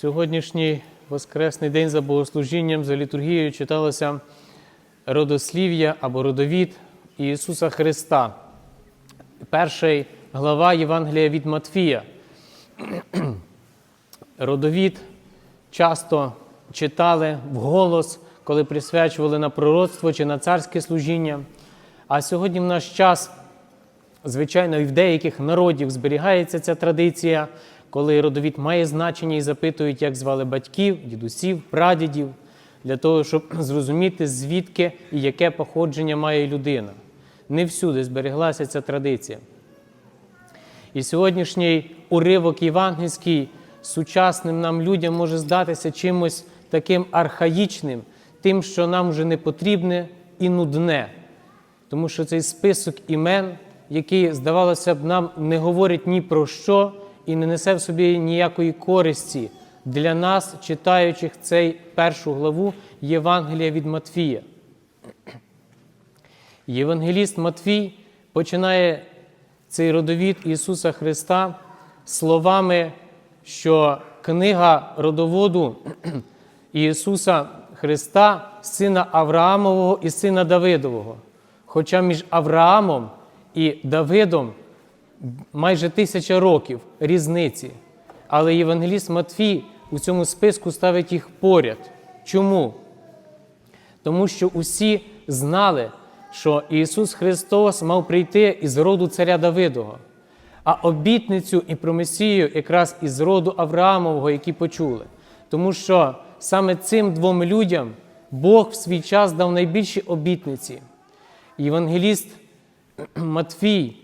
Сьогоднішній Воскресний день за богослужінням, за літургією читалося родослів'я або родовід Ісуса Христа. Перша глава Євангелія від Матфія. Родовід часто читали вголос, коли присвячували на пророцтво чи на царське служіння. А сьогодні в наш час, звичайно, і в деяких народів зберігається ця традиція, коли родовід має значення і запитують, як звали батьків, дідусів, прадідів, для того, щоб зрозуміти, звідки і яке походження має людина. Не всюди збереглася ця традиція. І сьогоднішній уривок євангельський сучасним нам людям може здатися чимось таким архаїчним, тим, що нам вже не потрібне і нудне. Тому що цей список імен, який, здавалося б, нам не говорить ні про що і не несе в собі ніякої користі для нас, читаючих цей першу главу Євангелія від Матфія. Євангеліст Матфій починає цей родовід Ісуса Христа словами, що книга родоводу Ісуса Христа, сина Авраамового і сина Давидового. Хоча між Авраамом і Давидом майже тисяча років різниці. Але Євангеліст Матфій у цьому списку ставить їх поряд. Чому? Тому що усі знали, що Ісус Христос мав прийти із роду царя Давидого, а обітницю і про Месію якраз із роду Авраамового, які почули. Тому що саме цим двом людям Бог в свій час дав найбільші обітниці. Євангеліст Матфій,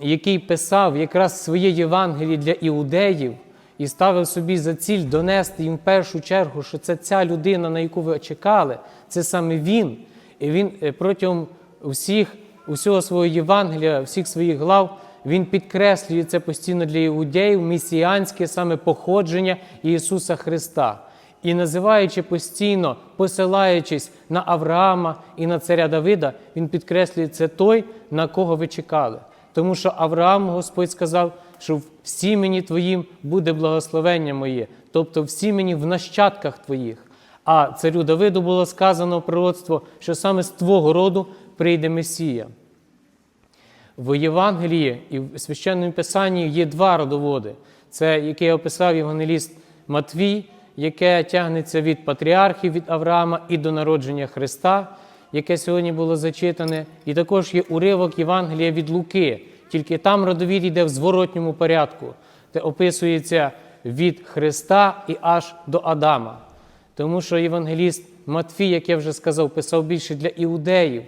який писав якраз своє Євангеліє для іудеїв і ставив собі за ціль донести їм в першу чергу, що це ця людина, на яку ви чекали, це саме він. І він е, протягом всіх, усього свого Євангелія, всіх своїх глав, він підкреслює це постійно для іудеїв, месіанське саме походження Ісуса Христа. І називаючи постійно, посилаючись на Авраама і на царя Давида, він підкреслює це той, на кого ви чекали. Тому що Авраам Господь сказав, що в сімені твоїм буде благословення моє, тобто в сімені в нащадках твоїх. А царю Давиду було сказано пророцтво, що саме з твого роду прийде Месія. В Євангелії і в священному Писанні є два родоводи. Це, яке описав євангеліст Матвій, яке тягнеться від патріархів від Авраама і до народження Христа, яке сьогодні було зачитане. І також є уривок Євангелія від Луки, тільки там родовід йде в зворотньому порядку, де описується від Христа і аж до Адама. Тому що євангеліст Матфій, як я вже сказав, писав більше для іудеїв.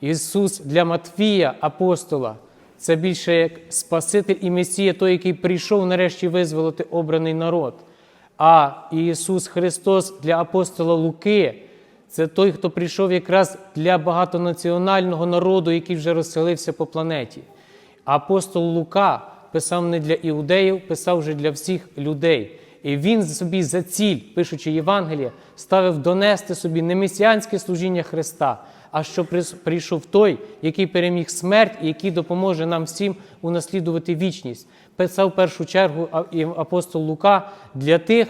Ісус для Матвія, апостола, це більше як Спаситель і Месія, той, який прийшов нарешті визволити обраний народ. А Ісус Христос для апостола Луки це той, хто прийшов якраз для багатонаціонального народу, який вже розселився по планеті. Апостол Лука писав не для іудеїв, писав вже для всіх людей. І він собі за ціль, пишучи Євангеліє, ставив донести собі не месіанське служіння Христа, а що прийшов той, який переміг смерть і який допоможе нам всім унаслідувати вічність. Писав в першу чергу апостол Лука для тих,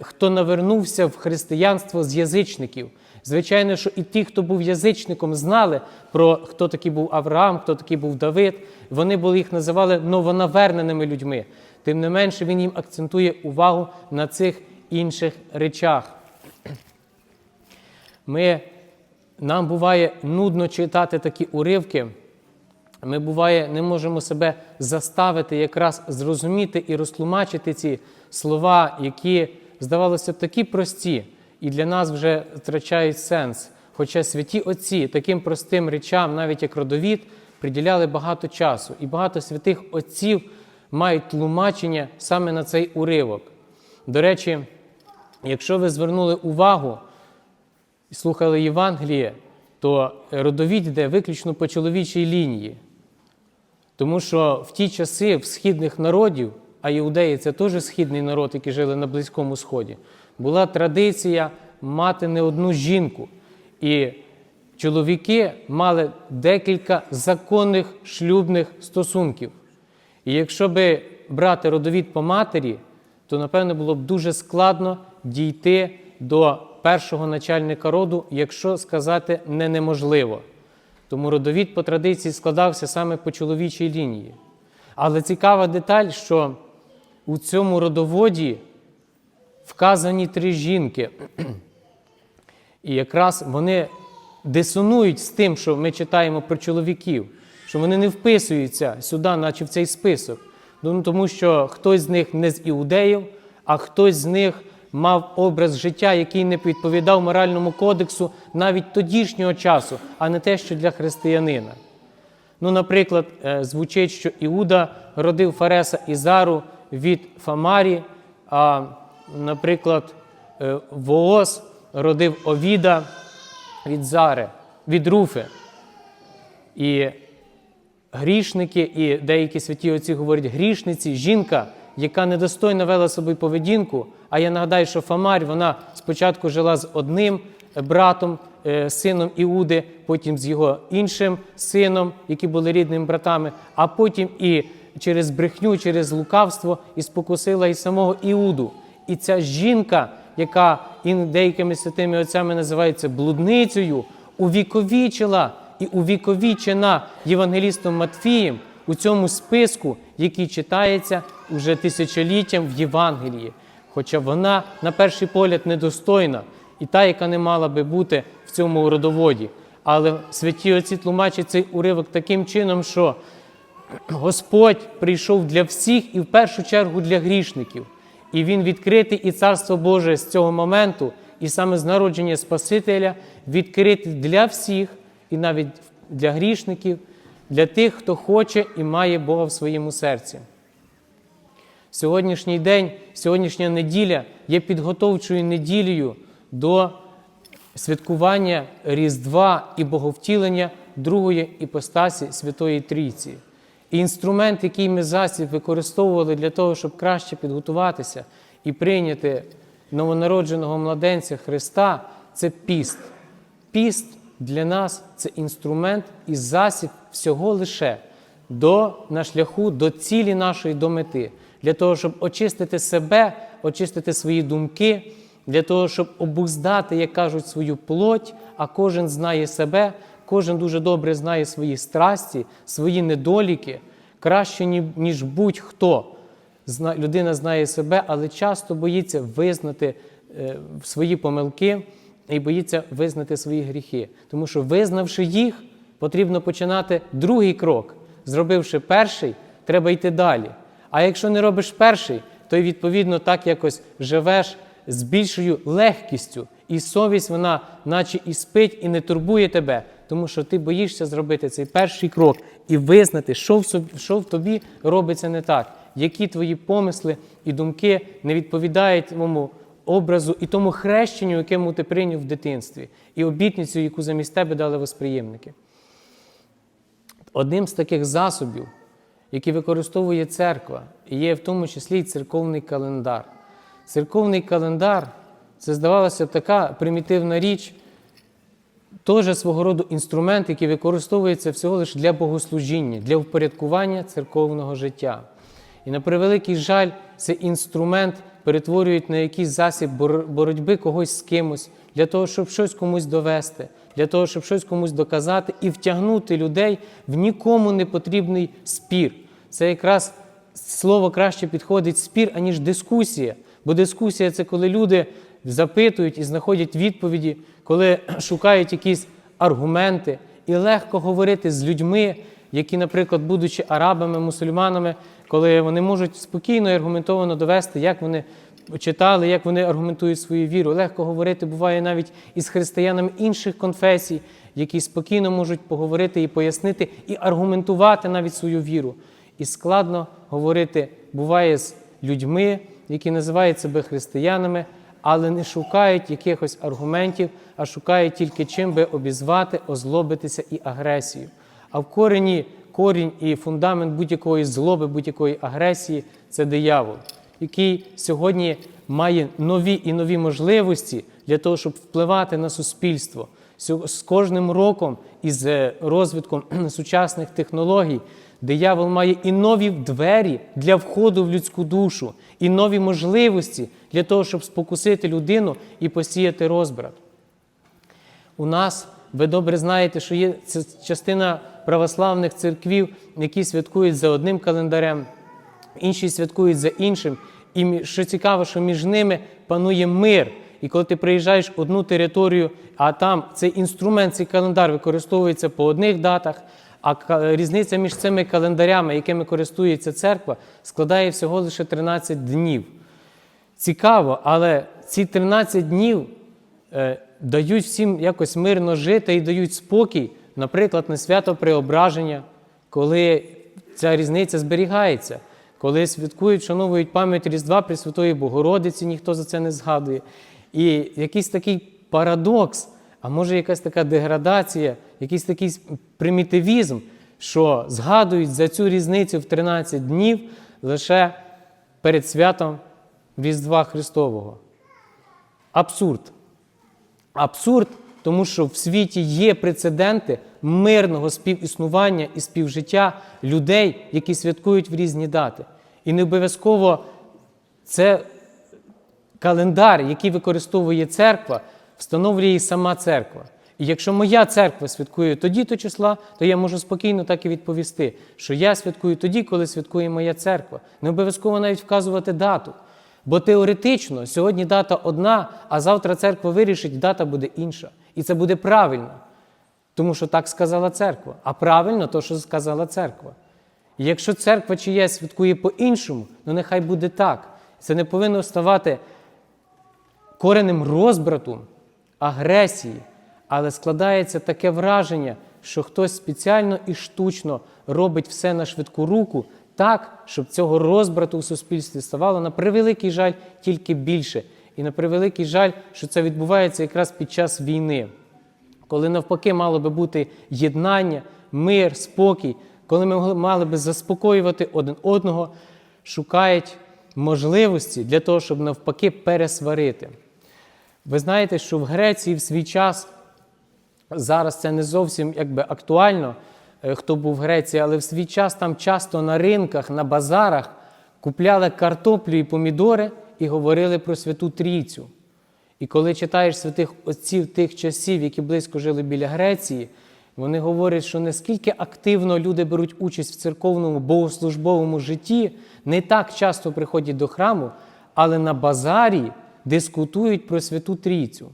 хто навернувся в християнство з язичників. Звичайно, що і ті, хто був язичником, знали про хто такий був Авраам, хто такий був Давид. Вони були їх називали новонаверненими людьми. Тим не менше, він їм акцентує увагу на цих інших речах. Ми, Нам буває нудно читати такі уривки. Ми буває, не можемо себе заставити якраз зрозуміти і розтлумачити ці слова, які, здавалося б, такі прості, і для нас вже втрачають сенс. Хоча святі отці таким простим речам, навіть як родовід, приділяли багато часу. І багато святих отців мають тлумачення саме на цей уривок. До речі, якщо ви звернули увагу і слухали Євангеліє, то родовід йде виключно по чоловічій лінії. Тому що в ті часи в східних народів, а іудеї це теж східний народ, який жили на Близькому Сході, була традиція мати не одну жінку. І чоловіки мали декілька законних шлюбних стосунків. І якщо би брати родовід по матері, то напевно було б дуже складно дійти до першого начальника роду, якщо сказати не неможливо. Тому родовід по традиції складався саме по чоловічій лінії. Але цікава деталь, що у цьому родоводі вказані три жінки. І якраз вони дисонують з тим, що ми читаємо про чоловіків, що вони не вписуються сюди, наче в цей список. Ну, Тому що хтось з них не з іудеїв, а хтось з них мав образ життя, який не відповідав моральному кодексу навіть тодішнього часу, а не те, що для християнина. Ну, наприклад, е, звучить, що Іуда родив Фареса і Зару від Фамарі, а, наприклад, е, Вооз родив Овіда від Зари, від Руфи. І грішники, і деякі святі отці говорять, грішниці, жінка, яка недостойно вела собою поведінку. А я нагадаю, що Фамарь вона спочатку жила з одним братом, е, сином Іуди, потім з його іншим сином, які були рідними братами, а потім і через брехню, через лукавство і спокусила і самого Іуду. І ця жінка, яка деякими святими отцями називається блудницею, увіковічила і увіковічена Євангелістом Матфієм у цьому списку, який читається уже тисячоліттям в Євангелії. Хоча вона, на перший погляд, недостойна, і та, яка не мала би бути в цьому родоводі. Але святі отці тлумачать цей уривок таким чином, що Господь прийшов для всіх і в першу чергу для грішників. І Він відкритий і Царство Боже з цього моменту, і саме з народження Спасителя відкритий для всіх, і навіть для грішників, для тих, хто хоче і має Бога в своєму серці. Сьогоднішній день, сьогоднішня неділя є підготовчою неділею до святкування Різдва і Боговтілення другої іпостасі Святої Трійці. І інструмент, який ми засіб використовували для того, щоб краще підготуватися і прийняти новонародженого младенця Христа, це піст. Піст для нас це інструмент і засіб всього лише до, на шляху до цілі нашої до мети, для того, щоб очистити себе, очистити свої думки, для того, щоб обуздати, як кажуть, свою плоть, а кожен знає себе, кожен дуже добре знає свої страсті, свої недоліки, краще, ніж будь-хто. Людина знає себе, але часто боїться визнати е, свої помилки і боїться визнати свої гріхи. Тому що, визнавши їх, потрібно починати другий крок. Зробивши перший, треба йти далі. А якщо не робиш перший, то й відповідно так якось живеш з більшою легкістю. І совість вона, наче і спить, і не турбує тебе, тому що ти боїшся зробити цей перший крок і визнати, що в, собі, що в тобі робиться не так, які твої помисли і думки не відповідають твоєму образу і тому хрещенню, якому ти прийняв в дитинстві, і обітницю, яку замість тебе дали восприємники. Одним з таких засобів, які використовує церква, є в тому числі й церковний календар. Церковний календар це здавалося б така примітивна річ, теж свого роду інструмент, який використовується всього лише для богослужіння, для впорядкування церковного життя. І на превеликий жаль, цей інструмент перетворюють на якийсь засіб боротьби когось з кимось, для того, щоб щось комусь довести, для того, щоб щось комусь доказати і втягнути людей в нікому не потрібний спір. Це якраз слово краще підходить спір, аніж дискусія. Бо дискусія це коли люди запитують і знаходять відповіді, коли шукають якісь аргументи, і легко говорити з людьми, які, наприклад, будучи арабами, мусульманами, коли вони можуть спокійно і аргументовано довести, як вони читали, як вони аргументують свою віру. Легко говорити буває навіть із християнами інших конфесій, які спокійно можуть поговорити і пояснити, і аргументувати навіть свою віру. І складно говорити буває з людьми, які називають себе християнами, але не шукають якихось аргументів, а шукають тільки чим би обізвати, озлобитися і агресію. А в корені корінь і фундамент будь-якої злоби, будь-якої агресії це диявол, який сьогодні має нові і нові можливості для того, щоб впливати на суспільство. З кожним роком із е, розвитком сучасних технологій диявол має і нові двері для входу в людську душу, і нові можливості для того, щоб спокусити людину і посіяти розбрат. У нас, ви добре знаєте, що є частина православних церквів, які святкують за одним календарем, інші святкують за іншим. І що цікаво, що між ними панує мир. І коли ти приїжджаєш в одну територію, а там цей інструмент, цей календар використовується по одних датах, а різниця між цими календарями, якими користується церква, складає всього лише 13 днів. Цікаво, але ці 13 днів е, дають всім якось мирно жити і дають спокій, наприклад, на свято Преображення, коли ця різниця зберігається, коли святкують, вшановують пам'ять Різдва Пресвятої Богородиці, ніхто за це не згадує. І якийсь такий парадокс, а може якась така деградація, якийсь такий примітивізм, що згадують за цю різницю в 13 днів лише перед святом Різдва Христового. Абсурд. Абсурд, тому що в світі є прецеденти мирного співіснування і співжиття людей, які святкують в різні дати. І не обов'язково це календар, який використовує церква, встановлює і сама церква. І якщо моя церква святкує тоді-то числа, то я можу спокійно так і відповісти, що я святкую тоді, коли святкує моя церква. Не обов'язково навіть вказувати дату. Бо теоретично сьогодні дата одна, а завтра церква вирішить, дата буде інша. І це буде правильно. Тому що так сказала церква. А правильно то, що сказала церква. І якщо церква чиясь святкує по-іншому, ну нехай буде так. Це не повинно ставати коренем розбрату, агресії, але складається таке враження, що хтось спеціально і штучно робить все на швидку руку так, щоб цього розбрату у суспільстві ставало на превеликий жаль тільки більше. І на превеликий жаль, що це відбувається якраз під час війни, коли навпаки мало би бути єднання, мир, спокій, коли ми мали би заспокоювати один одного, шукають можливості для того, щоб навпаки пересварити. Ви знаєте, що в Греції в свій час зараз це не зовсім якби актуально, хто був в Греції, але в свій час там часто на ринках, на базарах купляли картоплю і помідори і говорили про Святу Трійцю. І коли читаєш святих отців тих часів, які близько жили біля Греції, вони говорять, що наскільки активно люди беруть участь в церковному богослужбовому житті, не так часто приходять до храму, але на базарі дискутують про Святу Трійцю.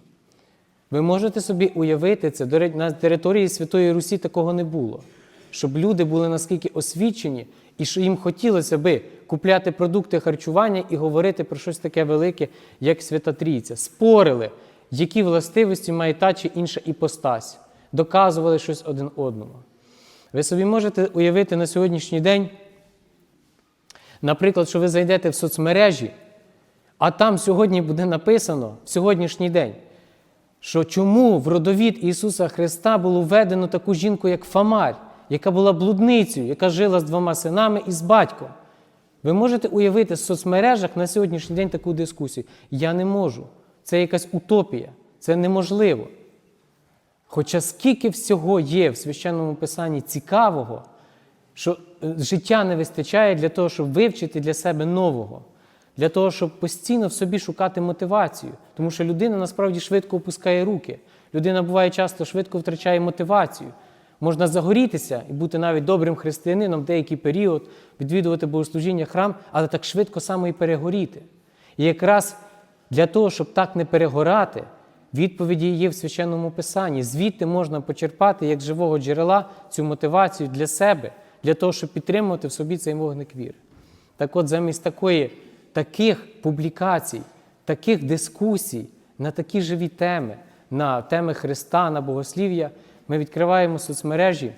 Ви можете собі уявити це, на території Святої Русі такого не було. Щоб люди були наскільки освічені, і що їм хотілося би купляти продукти харчування і говорити про щось таке велике, як Свята Трійця. Спорили, які властивості має та чи інша іпостась, доказували щось один одному. Ви собі можете уявити на сьогоднішній день, наприклад, що ви зайдете в соцмережі, а там сьогодні буде написано в сьогоднішній день, що чому в родовід Ісуса Христа було введено таку жінку, як Фамарь, яка була блудницею, яка жила з двома синами і з батьком. Ви можете уявити в соцмережах на сьогоднішній день таку дискусію? Я не можу. Це якась утопія, це неможливо. Хоча скільки всього є в священному писанні цікавого, що е, життя не вистачає для того, щоб вивчити для себе нового, для того, щоб постійно в собі шукати мотивацію. Тому що людина насправді швидко опускає руки. Людина буває часто швидко втрачає мотивацію. Можна загорітися і бути навіть добрим християнином в деякий період, відвідувати богослужіння храм, але так швидко само і перегоріти. І якраз для того, щоб так не перегорати, відповіді є в священному писанні. Звідти можна почерпати як живого джерела цю мотивацію для себе, для того, щоб підтримувати в собі цей вогник віри. Так от, замість такої, таких публікацій, таких дискусій на такі живі теми, на теми Христа, на богослів'я, ми відкриваємо соцмережі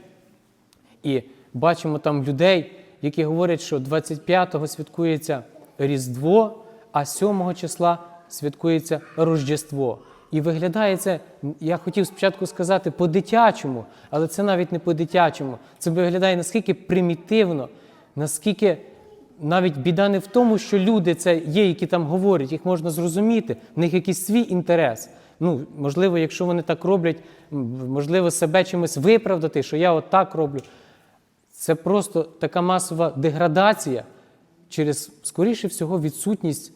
і бачимо там людей, які говорять, що 25-го святкується Різдво, а 7-го числа святкується Рождество. І виглядає це, я хотів спочатку сказати, по-дитячому, але це навіть не по-дитячому. Це виглядає наскільки примітивно, наскільки навіть біда не в тому, що люди це є, які там говорять, їх можна зрозуміти, в них якийсь свій інтерес. Ну, можливо, якщо вони так роблять, можливо, себе чимось виправдати, що я от так роблю. Це просто така масова деградація через, скоріше всього, відсутність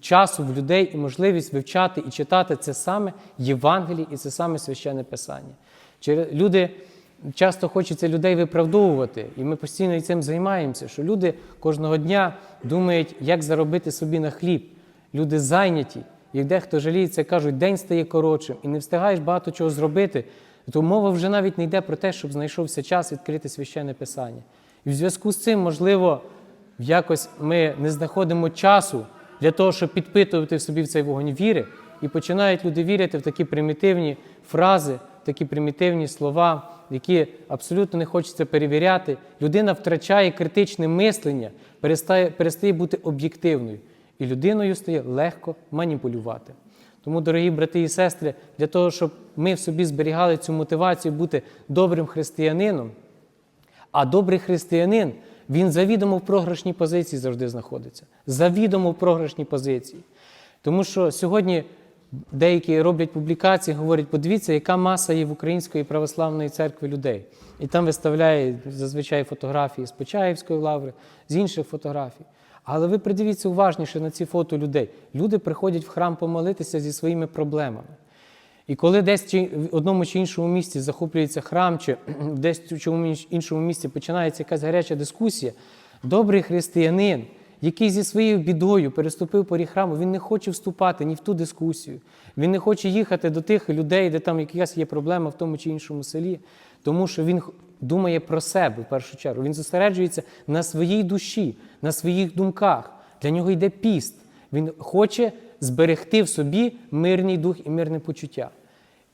часу в людей і можливість вивчати і читати це саме Євангеліє і це саме священне Писання. Люди часто хочеться людей виправдовувати, і ми постійно цим займаємося, що люди кожного дня думають, як заробити собі на хліб. Люди зайняті, і дехто жаліється, кажуть, день стає коротшим, і не встигаєш багато чого зробити, то мова вже навіть не йде про те, щоб знайшовся час відкрити священне писання. І в зв'язку з цим, можливо, якось ми не знаходимо часу для того, щоб підпитувати в собі в цей вогонь віри, і починають люди вірити в такі примітивні фрази, такі примітивні слова, які абсолютно не хочеться перевіряти. Людина втрачає критичне мислення, перестає, перестає бути об'єктивною, і людиною стає легко маніпулювати. Тому, дорогі брати і сестри, для того, щоб ми в собі зберігали цю мотивацію бути добрим християнином, а добрий християнин, він завідомо в програшній позиції завжди знаходиться. Завідомо в програшній позиції. Тому що сьогодні деякі роблять публікації, говорять, подивіться, яка маса є в Української православної церкви людей. І там виставляють зазвичай фотографії з Почаївської лаври, з інших фотографій. Але ви придивіться уважніше на ці фото людей. Люди приходять в храм помолитися зі своїми проблемами. І коли десь в одному чи іншому місці захоплюється храм, чи десь в чомусь іншому місці починається якась гаряча дискусія, добрий християнин, який зі своєю бідою переступив поріг храму, він не хоче вступати ні в ту дискусію. Він не хоче їхати до тих людей, де там якась є проблема в тому чи іншому селі, тому що він думає про себе в першу чергу. Він зосереджується на своїй душі, на своїх думках. Для нього йде піст. Він хоче зберегти в собі мирний дух і мирне почуття.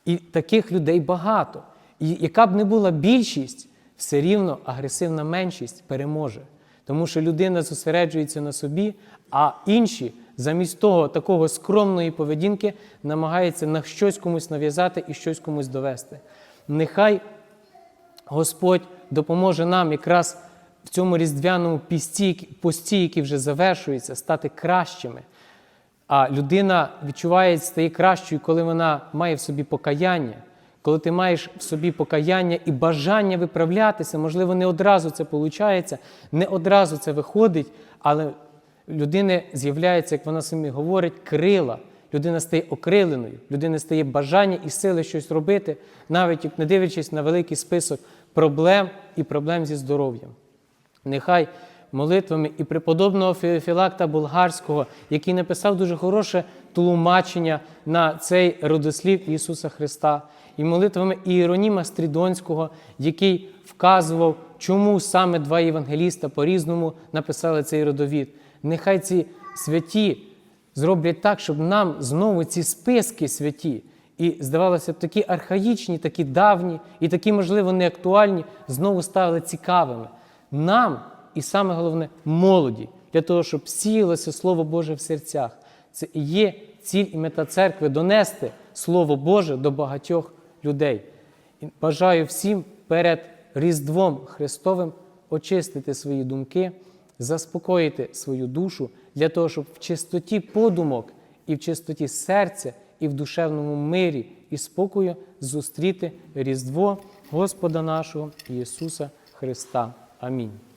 І таких людей багато. І яка б не була більшість, все рівно агресивна меншість переможе. Тому що людина зосереджується на собі, а інші, замість того, такого скромної поведінки, намагаються на щось комусь нав'язати і щось комусь довести. Нехай Господь допоможе нам якраз в цьому різдвяному пісті, пості, який вже завершується, стати кращими. А людина відчуває, стає кращою, коли вона має в собі покаяння. Коли ти маєш в собі покаяння і бажання виправлятися, можливо, не одразу це виходить, не одразу це виходить, але в людини з'являється, як вона самі говорить, крила. Людина стає окриленою, людина стає бажання і сили щось робити, навіть не дивлячись на великий список проблем і проблем зі здоров'ям. Нехай молитвами і преподобного Філакта Болгарського, який написав дуже хороше тлумачення на цей родослів Ісуса Христа, і молитвами Іероніма Стрідонського, який вказував, чому саме два євангеліста по-різному написали цей родовід. Нехай ці святі зроблять так, щоб нам знову ці списки святі. І, здавалося б, такі архаїчні, такі давні і такі, можливо, неактуальні, знову стали цікавими. Нам, і саме головне, молоді, для того, щоб сіялося Слово Боже в серцях. Це і є ціль і мета церкви донести Слово Боже до багатьох людей. І бажаю всім перед Різдвом Христовим очистити свої думки, заспокоїти свою душу для того, щоб в чистоті подумок і в чистоті серця, і в душевному мирі і спокою зустріти Різдво Господа нашого Ісуса Христа. Амінь.